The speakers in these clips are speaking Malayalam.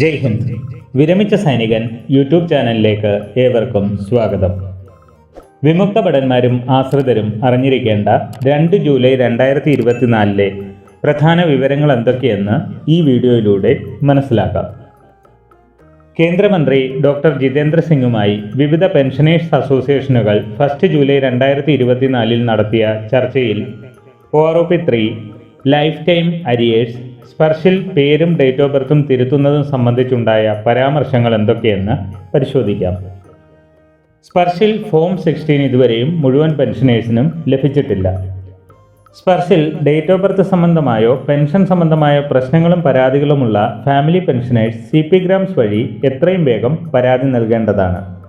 ജയ് ഹിന്ദ്. വിരമിച്ച സൈനികൻ യൂട്യൂബ് ചാനലിലേക്ക് ഏവർക്കും സ്വാഗതം. വിമുക്ത ഭടന്മാരും ആശ്രിതരും അറിഞ്ഞിരിക്കേണ്ട രണ്ട് ജൂലൈ രണ്ടായിരത്തി ഇരുപത്തിനാലിലെ പ്രധാന വിവരങ്ങൾ എന്തൊക്കെയെന്ന് ഈ വീഡിയോയിലൂടെ മനസ്സിലാക്കാം. കേന്ദ്രമന്ത്രി ഡോക്ടർ ജിതേന്ദ്ര സിംഗുമായി വിവിധ പെൻഷനേഴ്സ് അസോസിയേഷനുകൾ ഫസ്റ്റ് ജൂലൈ രണ്ടായിരത്തി ഇരുപത്തിനാലിൽ നടത്തിയ ചർച്ചയിൽ O R O P three lifetime arrears സ്പർശിൽ പേരും ഡേറ്റ് ഓഫ് ബർത്തും തിരുത്തുന്നതും സംബന്ധിച്ചുണ്ടായ പരാമർശങ്ങൾ എന്തൊക്കെയെന്ന് പരിശോധിക്കാം. സ്പർശിൽ ഫോം സിക്സ്റ്റീൻ ഇതുവരെയും മുഴുവൻ പെൻഷനേഴ്സിനും ലഭിച്ചിട്ടില്ല. സ്പർശിൽ ഡേറ്റ് ഓഫ് ബർത്ത് സംബന്ധമായോ പെൻഷൻ സംബന്ധമായോ പ്രശ്നങ്ങളും പരാതികളുമുള്ള family pensioners C P grams വഴി എത്രയും വേഗം പരാതി നൽകേണ്ടതാണ്.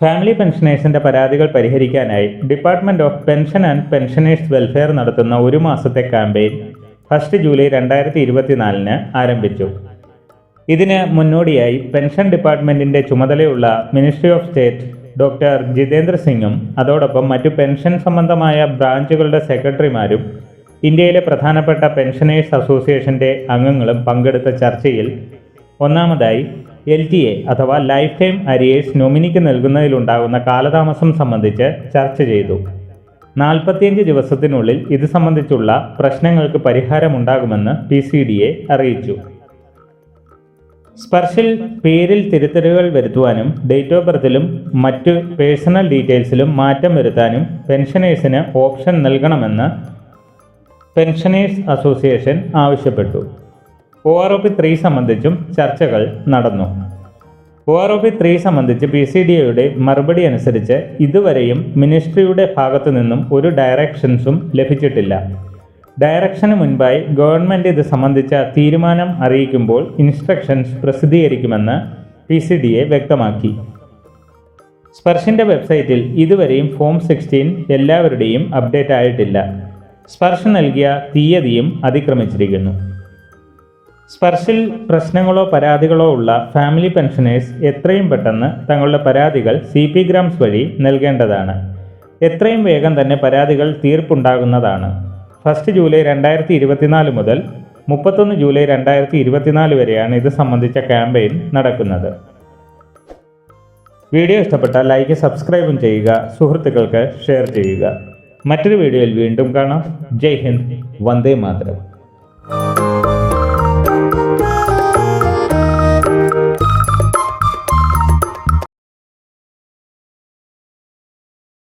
ഫാമിലി പെൻഷനേഴ്സിന്റെ പരാതികൾ പരിഹരിക്കാനായി department of pension and pensioners welfare നടത്തുന്ന ഒരു മാസത്തെ ക്യാമ്പയിൻ ഫസ്റ്റ് ജൂലൈ രണ്ടായിരത്തി ഇരുപത്തിനാലിന് ആരംഭിച്ചു. ഇതിന് മുന്നോടിയായി പെൻഷൻ ഡിപ്പാർട്ട്മെന്റിന്റെ ചുമതലയുള്ള ministry of state doctor Jitendra സിംഗും അതോടൊപ്പം മറ്റു പെൻഷൻ സംബന്ധമായ ബ്രാഞ്ചുകളുടെ സെക്രട്ടറിമാരും ഇന്ത്യയിലെ പ്രധാനപ്പെട്ട പെൻഷനേഴ്സ് അസോസിയേഷന്റെ അംഗങ്ങളും പങ്കെടുത്ത ചർച്ചയിൽ ഒന്നാമതായി എൽ ടി എ അഥവാ ലൈഫ് ടൈം അരിയേഴ്സ് നൊമിനിക്ക് നൽകുന്നതിലുണ്ടാകുന്ന കാലതാമസം സംബന്ധിച്ച് ചർച്ച ചെയ്തു. നാൽപ്പത്തിയഞ്ച് ദിവസത്തിനുള്ളിൽ ഇത് സംബന്ധിച്ചുള്ള പ്രശ്നങ്ങൾക്ക് പരിഹാരമുണ്ടാകുമെന്ന് പി സി ഡി എ അറിയിച്ചു. സ്പർശിൽ പേരിൽ തിരുത്തലുകൾ വരുത്തുവാനും ഡേറ്റ് ഓഫ് ബർത്തിലും മറ്റ് പേഴ്സണൽ ഡീറ്റെയിൽസിലും മാറ്റം വരുത്താനും പെൻഷനേഴ്സിന് ഓപ്ഷൻ നൽകണമെന്ന് പെൻഷനേഴ്സ് അസോസിയേഷൻ ആവശ്യപ്പെട്ടു. O R O P three സംബന്ധിച്ചും ചർച്ചകൾ നടന്നു. O R O P three സംബന്ധിച്ച് പി സി ഡി എയുടെ മറുപടി അനുസരിച്ച് ഇതുവരെയും മിനിസ്ട്രിയുടെ ഭാഗത്തു നിന്നും ഒരു ഡയറക്ഷൻസും ലഭിച്ചിട്ടില്ല. ഡയറക്ഷന് മുൻപായി ഗവൺമെന്റ് ഇത് സംബന്ധിച്ച തീരുമാനം അറിയിക്കുമ്പോൾ ഇൻസ്ട്രക്ഷൻസ് പ്രസിദ്ധീകരിക്കുമെന്ന് പി സി ഡി എ വ്യക്തമാക്കി. സ്പർശിന്റെ വെബ്സൈറ്റിൽ ഇതുവരെയും ഫോം സിക്സ്റ്റീൻ എല്ലാവരുടെയും അപ്ഡേറ്റ് ആയിട്ടില്ല. സ്പർശ് നൽകിയ തീയതിയും അതിക്രമിച്ചിരിക്കുന്നു. സ്പർശിൽ പ്രശ്നങ്ങളോ പരാതികളോ ഉള്ള ഫാമിലി പെൻഷനേഴ്സ് എത്രയും പെട്ടെന്ന് തങ്ങളുടെ പരാതികൾ സി പി ഗ്രാംസ് വഴി നൽകേണ്ടതാണ്. എത്രയും വേഗം തന്നെ പരാതികൾ തീർപ്പുണ്ടാകുന്നതാണ്. ഫസ്റ്റ് ജൂലൈ രണ്ടായിരത്തി ഇരുപത്തിനാല് മുതൽ മുപ്പത്തൊന്ന് ജൂലൈ രണ്ടായിരത്തി ഇരുപത്തിനാല് വരെയാണ് ഇത് സംബന്ധിച്ച ക്യാമ്പയിൻ നടക്കുന്നത്. വീഡിയോ ഇഷ്ടപ്പെട്ടാൽ ലൈക്ക് സബ്സ്ക്രൈബും ചെയ്യുക സുഹൃത്തുക്കൾക്ക് ഷെയർ ചെയ്യുക. മറ്റൊരു വീഡിയോയിൽ വീണ്ടും കാണാം. ജയ് ഹിന്ദ് വന്ദേ മാതരം.